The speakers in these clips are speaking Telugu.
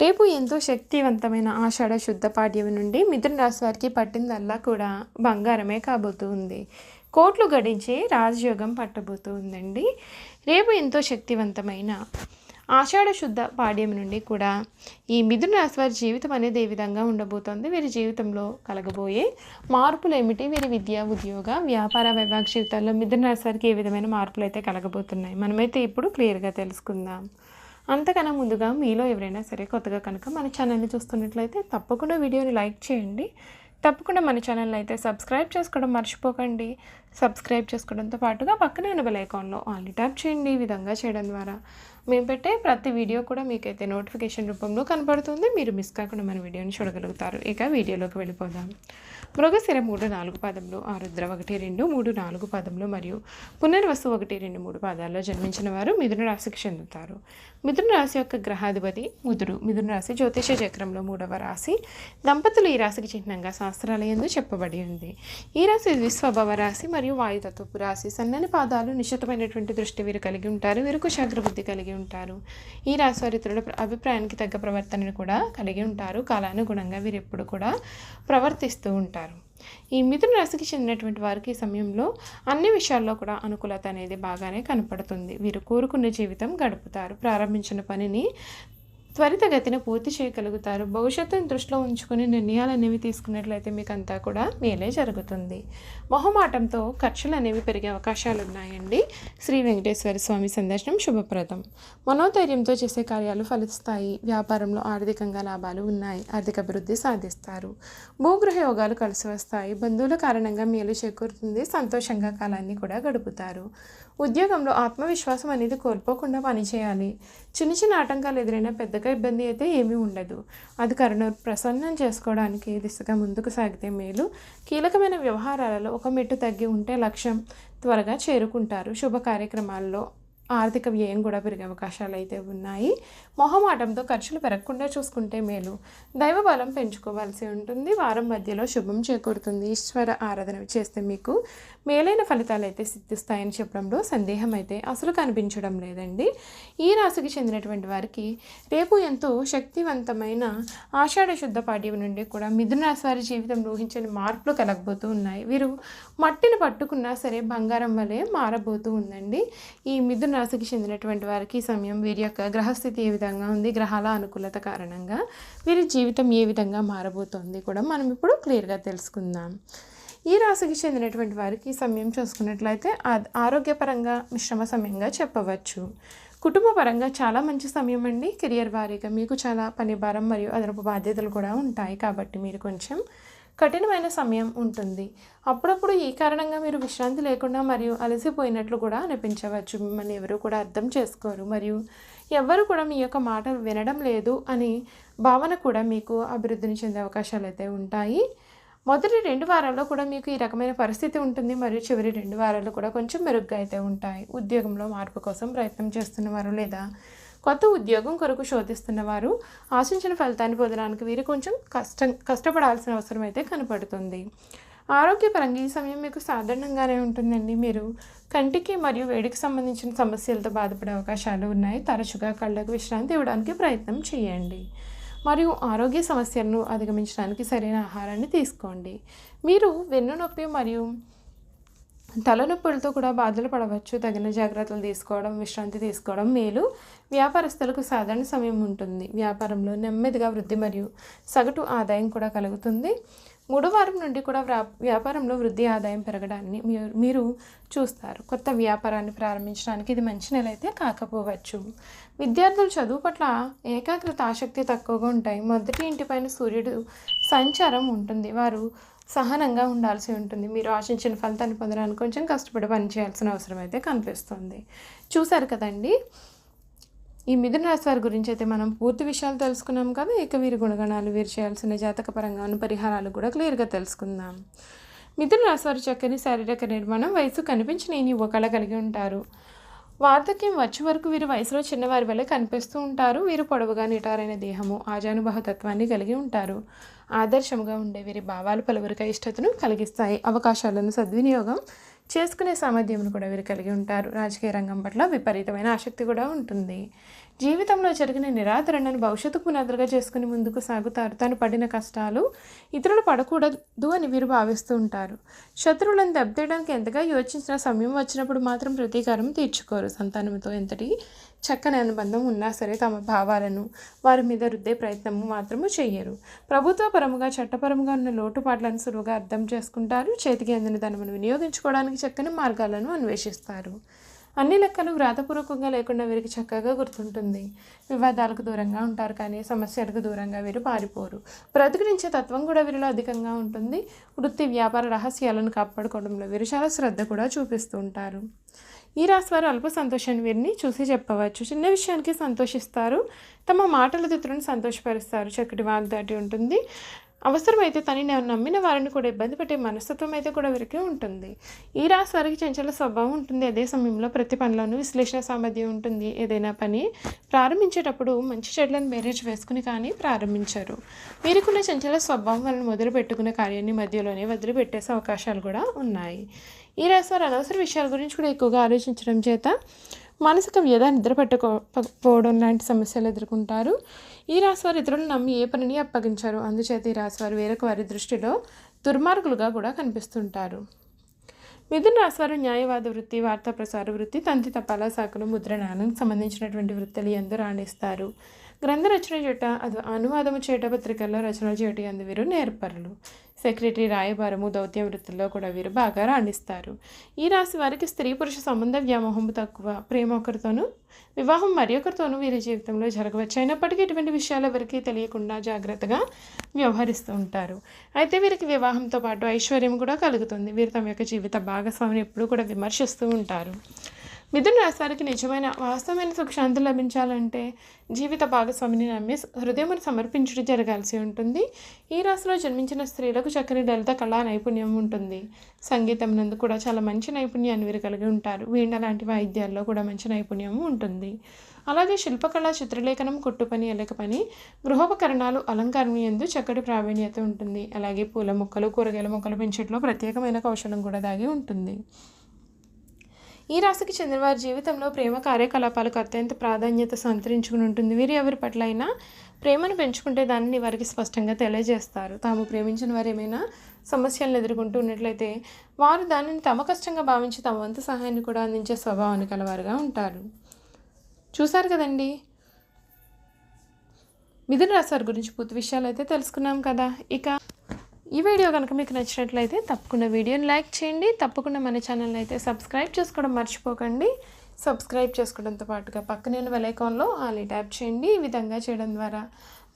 రేపు ఎంతో శక్తివంతమైన ఆషాఢ శుద్ధ పాడ్యం నుండి మిథున రాశి వారికి పట్టిందల్లా కూడా బంగారమే కాబోతూ ఉంది కోట్లు గడించే రాజయోగం పట్టబోతూ ఉందండి రేపు ఎంతో శక్తివంతమైన ఆషాఢ శుద్ధ పాడ్యం నుండి కూడా ఈ మిథున రాశి వారి జీవితం అనేది ఏ విధంగా ఉండబోతోంది? వీరి జీవితంలో కలగబోయే మార్పులు ఏమిటి? వీరి విద్య ఉద్యోగ వ్యాపార వైవాహిక జీవితాల్లో మిథున రాశి వారికి ఏ విధమైన మార్పులు అయితే కలగబోతున్నాయి? మనమైతే ఇప్పుడు క్లియర్గా తెలుసుకుందాం. అంతకన్నా ముందుగా మీలో ఎవరైనా సరే కొత్తగా కనుక మన ఛానల్ని చూస్తున్నట్లయితే తప్పకుండా వీడియోని లైక్ చేయండి. తప్పకుండా మన ఛానల్ని అయితే సబ్స్క్రైబ్ చేసుకోవడం మర్చిపోకండి. సబ్స్క్రైబ్ చేసుకోవడంతో పాటుగా పక్కనే ఉన్న బెల్ ఐకాన్లో ఆన్లీ ట్యాప్ చేయండి. ఈ విధంగా చేయడం ద్వారా మేము పెట్టే ప్రతి వీడియో కూడా మీకైతే నోటిఫికేషన్ రూపంలో కనపడుతుంది మీరు మిస్ కాకుండా మన వీడియోని చూడగలుగుతారు. ఇక వీడియోలోకి వెళ్ళిపోదాం. మృగశిర మూడు నాలుగు పాదంలో ఆరుద్ర ఒకటి రెండు మూడు నాలుగు పాదంలో మరియు పునర్వసు ఒకటి రెండు మూడు పాదాల్లో జన్మించిన వారు మిథున రాశికి చెందుతారు. మిథున రాశి యొక్క గ్రహాధిపతి ముదురు మిథున రాశి జ్యోతిష చక్రంలో మూడవ రాశి. దంపతులు ఈ రాశికి చిహ్నంగా శాస్త్రాలయందు చెప్పబడి ఉంది. ఈ రాశి విశ్వభవ రాశి మరియు వాయుతత్వపు రాశి సన్నని పాదాలు నిశ్చితమైనటువంటి దృష్టి వీరు కలిగి ఉంటారు వీరు కుశాగ్రబుద్ధి కలిగి ఉంటారు. ఈ రాశి వారి ఇతరుల అభిప్రాయానికి తగ్గ ప్రవర్తనను కూడా కలిగి ఉంటారు. కాలానుగుణంగా వీరు ఎప్పుడు కూడా ప్రవర్తిస్తూ ఉంటారు. ఈ మిథున రాశికి చెందినటువంటి వారికి ఈ సమయంలో అన్ని విషయాల్లో కూడా అనుకూలత అనేది బాగానే కనపడుతుంది. వీరు కోరుకున్న జీవితం గడుపుతారు. ప్రారంభించిన పనిని త్వరితగతిన పూర్తి చేయగలుగుతారు. భవిష్యత్తును దృష్టిలో ఉంచుకుని నిర్ణయాలు అనేవి తీసుకున్నట్లయితే మీకు అంతా కూడా మేలే జరుగుతుంది. మొహమాటంతో ఖర్చులు అనేవి పెరిగే అవకాశాలు ఉన్నాయండి శ్రీ వెంకటేశ్వర స్వామి సందర్శనం శుభప్రదం. మనోధైర్యంతో చేసే కార్యాలు ఫలిస్తాయి. వ్యాపారంలో ఆర్థికంగా లాభాలు ఉన్నాయి. ఆర్థిక అభివృద్ధి సాధిస్తారు. భూగృహ యోగాలు కలిసి వస్తాయి. బంధువుల కారణంగా మేలు చేకూరుతుంది. సంతోషంగా కాలాన్ని కూడా గడుపుతారు. ఉద్యోగంలో ఆత్మవిశ్వాసం అనేది కోల్పోకుండా పనిచేయాలి. చిన్న చిన్న ఆటంకాలు ఎదురైనా పెద్దగా ఇబ్బంది అయితే ఏమీ ఉండదు. అది కరుణ ప్రసన్నం చేసుకోవడానికి దిశగా ముందుకు సాగితే మేలు. కీలకమైన వ్యవహారాలలో ఒక మెట్టు తగ్గి ఉంటే లక్ష్యం త్వరగా చేరుకుంటారు. శుభ కార్యక్రమాల్లో ఆర్థిక వ్యయం కూడా పెరిగే అవకాశాలు అయితే ఉన్నాయి. మొహమాటంతో ఖర్చులు పెరగకుండా చూసుకుంటే మేలు. దైవ బలం పెంచుకోవాల్సి ఉంటుంది. వారం మధ్యలో శుభం చేకూరుతుంది. ఈశ్వర ఆరాధన చేస్తే మీకు మేలైన ఫలితాలు అయితే సిద్ధిస్తాయని చెప్పడంలో సందేహం అయితే అసలు కనిపించడం లేదండి. ఈ రాశికి చెందినటువంటి వారికి రేపు ఎంతో శక్తివంతమైన ఆషాఢ శుద్ధ పాఠ్యం నుండి కూడా మిథున రాశి వారి జీవితంలో ఊహించని మార్పులు కలగబోతూ ఉన్నాయి. వీరు మట్టిని పట్టుకున్నా సరే బంగారం వలె మారబోతూ ఉందండి. ఈ మిథున రాశికి చెందినటువంటి వారికి ఈ సమయం వీరి యొక్క గ్రహస్థితి ఏ విధంగా ఉంది గ్రహాల అనుకూలత కారణంగా వీరి జీవితం ఏ విధంగా మారబోతోంది కూడా మనం ఇప్పుడు క్లియర్గా తెలుసుకుందాం. ఈ రాశికి చెందినటువంటి వారికి ఈ సమయం చూసుకున్నట్లయితే ఆ- ఆరోగ్యపరంగా మిశ్రమ సమయంగా చెప్పవచ్చు. కుటుంబ పరంగా చాలా మంచి సమయం అండి. కెరియర్ వారీగా మీకు చాలా పని భారం మరియు అదనపు బాధ్యతలు కూడా ఉంటాయి కాబట్టి మీరు కొంచెం కఠినమైన సమయం ఉంటుంది. అప్పుడప్పుడు ఈ కారణంగా మీరు విశ్రాంతి లేకుండా మరియు అలసిపోయినట్లు కూడా అనిపించవచ్చు. మిమ్మల్ని ఎవరు కూడా అర్థం చేసుకోరు. మరియు ఎవ్వరు కూడా మీ యొక్క మాటలు వినడం లేదు అని భావన కూడా మీకు అభివృద్ధిని చెందే అవకాశాలు అయితే ఉంటాయి. మొదటి రెండు వారాల్లో కూడా మీకు ఈ రకమైన పరిస్థితి ఉంటుంది. మరియు చివరి రెండు వారాలు కూడా కొంచెం మెరుగ్గా అయితే ఉంటాయి. ఉద్యోగంలో మార్పు కోసం ప్రయత్నం చేస్తున్నవారు లేదా కొత్త ఉద్యోగం కొరకు శోధిస్తున్న వారు ఆశించిన ఫలితాన్ని పొందడానికి వీరు కొంచెం కష్టం కష్టపడాల్సిన అవసరం అయితే కనపడుతుంది. ఆరోగ్యపరంగా ఈ సమయం మీకు సాధారణంగానే ఉంటుందండి. మీరు కంటికి మరియు వేడికి సంబంధించిన సమస్యలతో బాధపడే అవకాశాలు ఉన్నాయి. తరచుగా కళ్ళకు విశ్రాంతి ఇవ్వడానికి ప్రయత్నం చేయండి. మరియు ఆరోగ్య సమస్యలను అధిగమించడానికి సరైన ఆహారాన్ని తీసుకోండి. మీరు వెన్నునొప్పి మరియు తలనొప్పులతో కూడా బాధలు పడవచ్చు. తగిన జాగ్రత్తలు తీసుకోవడం విశ్రాంతి తీసుకోవడం మేలు. వ్యాపారస్తులకు సాధారణ సమయం ఉంటుంది. వ్యాపారంలో నెమ్మదిగా వృద్ధి మరియు సగటు ఆదాయం కూడా కలుగుతుంది. మూడో వారం నుండి కూడా వ్యా వ్యాపారంలో వృద్ధి ఆదాయం పెరగడాన్ని మీరు మీరు చూస్తారు. కొత్త వ్యాపారాన్ని ప్రారంభించడానికి ఇది మంచి నెల అయితే కాకపోవచ్చు. విద్యార్థులు చదువు పట్ల ఏకాగ్రత ఆసక్తి తక్కువగా ఉంటాయి. మొదటి ఇంటిపైన సూర్యుడు సంచారం ఉంటుంది. వారు సహనంగా ఉండాల్సి ఉంటుంది. మీరు ఆశించిన ఫలితాన్ని పొందడానికి కొంచెం కష్టపడి పనిచేయాల్సిన అవసరం అయితే కనిపిస్తుంది. చూశారు కదండి? ఈ మిథున రాశి వారి గురించి అయితే మనం పూర్తి విషయాలు తెలుసుకున్నాం కదా. ఇక వీరి గుణగణాలు వీరు చేయాల్సిన జాతక పరంగా ఉన్న పరిహారాలు కూడా క్లియర్గా తెలుసుకుందాం. మిథున రాశి వారి చక్కని శారీరక నిర్మాణం వయసు కనిపించిన ఈ యువకళ కలిగి ఉంటారు. వార్ధక్యం వచ్చే వరకు వీరు వయసులో చిన్నవారి వల్లే కనిపిస్తూ ఉంటారు. వీరు పొడవుగా నిటారైన దేహము ఆజానుభవ తత్వాన్ని కలిగి ఉంటారు. ఆదర్శంగా ఉండే వీరి భావాలు పలువురికి ఇష్టతను కలిగిస్తాయి. అవకాశాలను సద్వినియోగం చేసుకునే సామర్థ్యం కూడా వీరు కలిగి ఉంటారు. రాజకీయ రంగం పట్ల విపరీతమైన ఆసక్తి కూడా ఉంటుంది. జీవితంలో జరిగిన నిరాదరణను భవిష్యత్తుకు పునాదులుగా చేసుకుని ముందుకు సాగుతారు. తాను పడిన కష్టాలు ఇతరులు పడకూడదు అని వీరు భావిస్తూ ఉంటారు. శత్రువులను దెబ్బతీయడానికి ఎంతగా యోచించిన సమయం వచ్చినప్పుడు మాత్రం ప్రతీకారం తీర్చుకోరు. సంతానంతో ఎంతటి చక్కని అనుబంధం ఉన్నా సరే తమ భావాలను వారి మీద రుద్దే ప్రయత్నము మాత్రము చేయరు ప్రభుత్వపరముగా చట్టపరముగా ఉన్న లోటుపాట్లను సులువుగా అర్థం చేసుకుంటారు. చేతికి అందిన ధనమును వినియోగించుకోవడానికి చక్కని మార్గాలను అన్వేషిస్తారు. అన్ని లెక్కలు వ్రాతపూర్వకంగా లేకుండా వీరికి చక్కగా గుర్తుంటుంది. వివాదాలకు దూరంగా ఉంటారు కానీ సమస్యలకు దూరంగా వీరు పారిపోరు. బ్రతికించే తత్వం కూడా వీరిలో అధికంగా ఉంటుంది. వృత్తి వ్యాపార రహస్యాలను కాపాడుకోవడంలో వీరు చాలా శ్రద్ధ కూడా చూపిస్తూ ఉంటారు. ఈ రాశివారు అల్ప సంతోషాన్ని వీరిని చూసి చెప్పవచ్చు. చిన్న విషయానికి సంతోషిస్తారు. తమ మాటల ఇతరులను సంతోషపరుస్తారు. చక్కటి వాగ్దాటి ఉంటుంది. అవసరమైతే తనని నేను నమ్మిన వారిని కూడా ఇబ్బంది పెట్టే మనస్తత్వం అయితే కూడా వీరికి ఉంటుంది. ఈ రాశి వారికి చంచల స్వభావం ఉంటుంది. అదే సమయంలో ప్రతి పనిలోనూ విశ్లేషణ సామర్థ్యం ఉంటుంది. ఏదైనా పని ప్రారంభించేటప్పుడు మంచి చెడ్లను బేరేజ్ వేసుకుని కానీ ప్రారంభించరు. వీరికున్న చంచల స్వభావం వలన మొదలు పెట్టుకున్న కార్యాన్ని మధ్యలోనే వదిలిపెట్టేసే అవకాశాలు కూడా ఉన్నాయి. ఈ రాశి వారు అనవసర విషయాల గురించి కూడా ఎక్కువగా ఆలోచించడం చేత మానసిక వ్యధ నిద్ర పట్టకపోవడం లాంటి సమస్యలు ఎదుర్కొంటారు. ఈ రాశివారు ఇతరులను నమ్మి ఏ పనిని అప్పగించారు అందుచేత ఈ రాశివారు వేరొక వారి దృష్టిలో దుర్మార్గులుగా కూడా కనిపిస్తుంటారు. మిథున రాశివారు న్యాయవాద వృత్తి వార్తా ప్రసార వృత్తి తంతి తపాలా శాఖలు ముద్రణానికి సంబంధించినటువంటి వృత్తులు ఎందు రాణిస్తారు. గ్రంథ రచన చేయట అది అనువాదము చేయట పత్రికల్లో రచనలు చేయటం అందు వీరు నేర్పరులు. సెక్రటరీ రాయబారము దౌత్య వృత్తుల్లో కూడా వీరు బాగా రాణిస్తారు. ఈ రాశి వారికి స్త్రీ పురుష సంబంధ వ్యామోహం తక్కువ. ప్రేమ ఒకరితోనూ వివాహం మరి ఒకరితోనూ వీరి జీవితంలో జరగవచ్చు అయినప్పటికీ ఇటువంటి విషయాలు ఎవరికి తెలియకుండా జాగ్రత్తగా వ్యవహరిస్తూ ఉంటారు. అయితే వీరికి వివాహంతో పాటు ఐశ్వర్యం కూడా కలుగుతుంది. వీరు తమ యొక్క జీవిత భాగస్వామిని ఎప్పుడూ కూడా విమర్శిస్తూ ఉంటారు. మిథున రాశి వారికి నిజమైన వాస్తవమైన సుఖశాంతి లభించాలంటే జీవిత భాగస్వామిని నమ్మి హృదయమును సమర్పించడం జరగాల్సి ఉంటుంది. ఈ రాశిలో జన్మించిన స్త్రీలకు చక్కని లలిత కళా నైపుణ్యం ఉంటుంది. సంగీతం నందు కూడా చాలా మంచి నైపుణ్యాన్ని వీరు కలిగి ఉంటారు. వీణ లాంటి వాయిద్యాల్లో కూడా మంచి నైపుణ్యం ఉంటుంది. అలాగే శిల్పకళ చిత్రలేఖనం కుట్టు పని ఎలక పని గృహోపకరణాలు అలంకరణ ఎందు చక్కటి ప్రావీణ్యత ఉంటుంది. అలాగే పూల మొక్కలు కూరగాయల మొక్కలు పెంచడంలో ప్రత్యేకమైన కౌశలం కూడా దాగి ఉంటుంది. ఈ రాశికి చెందిన వారి జీవితంలో ప్రేమ కార్యకలాపాలకు అత్యంత ప్రాధాన్యత సంతరించుకుని ఉంటుంది. వీరు ఎవరి పట్ల అయినా ప్రేమను పెంచుకుంటే దానిని వారికి స్పష్టంగా తెలియజేస్తారు. తాము ప్రేమించిన వారు ఏమైనా సమస్యలను ఎదుర్కొంటూ ఉన్నట్లయితే వారు దానిని తమ కష్టంగా భావించి తమ వంతు సహాయాన్ని కూడా అందించే స్వభావాన్ని కలవారుగా ఉంటారు. చూశారు కదండి? మిథున రాశి వారి గురించి పూర్తి విషయాలు అయితే తెలుసుకున్నాం కదా. ఇక ఈ వీడియో కనుక మీకు నచ్చినట్లయితే తప్పకుండా వీడియోని లైక్ చేయండి. తప్పకుండా మన ఛానల్ అయితే సబ్స్క్రైబ్ చేసుకోవడం మర్చిపోకండి. సబ్స్క్రైబ్ చేసుకోవడంతో పాటుగా పక్కనే వెలైకాన్లో ఆలీ ట్యాప్ చేయండి. ఈ విధంగా చేయడం ద్వారా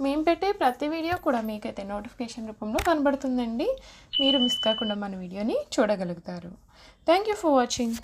మేము పెట్టే ప్రతి వీడియో కూడా మీకైతే నోటిఫికేషన్ రూపంలో కనబడుతుందండి. మీరు మిస్ కాకుండా మన వీడియోని చూడగలుగుతారు. Thank you for watching